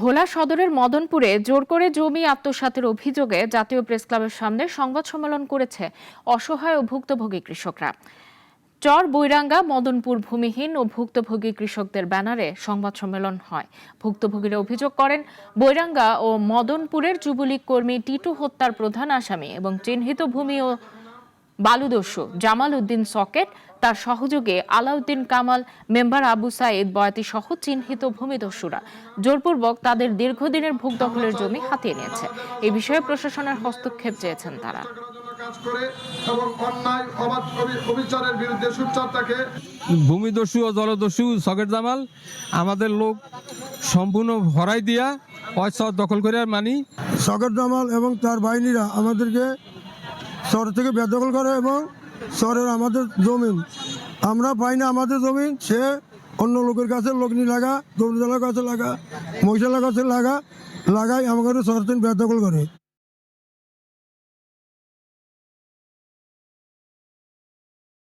ভোলা সদরের মদনপুরে জোর করে জমি আত্মসাতের অভিযোগে জাতীয় প্রেস ক্লাবের সামনে সংবাদ সম্মেলন করেছে অসহায় ও ভুক্তভোগী কৃষকরা। চর, বৈরাঙ্গা, মদনপুর ভূমিহীন ও ভুক্তভোগী কৃষকদের ব্যানারে সংবাদ সম্মেলন হয়। ভুক্তভোগীরা অভিযোগ করেন, বৈরাঙ্গা ও মদনপুরের যুবলীগ কর্মী টিটু হত্যার প্রধান আসামি এবং চিহ্নিত ভূমি ও বালুদস্যু জামাল উদ্দিন সকেট তার সহযোগে আলাউদ্দিন কামাল মেম্বার আবু সাইদ বয়াতি সহ চিহ্নিত ভূমিদস্যুরা জোরপূর্বক তাদের দীর্ঘদিনের ভোগ দখলের জমি হাতিয়ে নিয়েছে। এ বিষয়ে প্রশাসনের হস্তক্ষেপ চেয়েছেন তারা। ভূমিদস্যু ও জলদস্যু সকেট জামাল আমাদের লোক সম্পূর্ণ হরাই দিয়া পয়সা দখল করে মানি। সকেট জামাল এবং তার বাহিনীরা আমাদেরকে শহর থেকে বেদখল করে এবং শহরের আমাদের জমিন আমরা পাই না আমাদের জমিন সে অন্য লোকের কাছে লগ্নি লাগা দৌড়জালার কাছে লাগা মহিষালার কাছে লাগা, লাগাই আমাদের শহর থেকে বেদখল করে।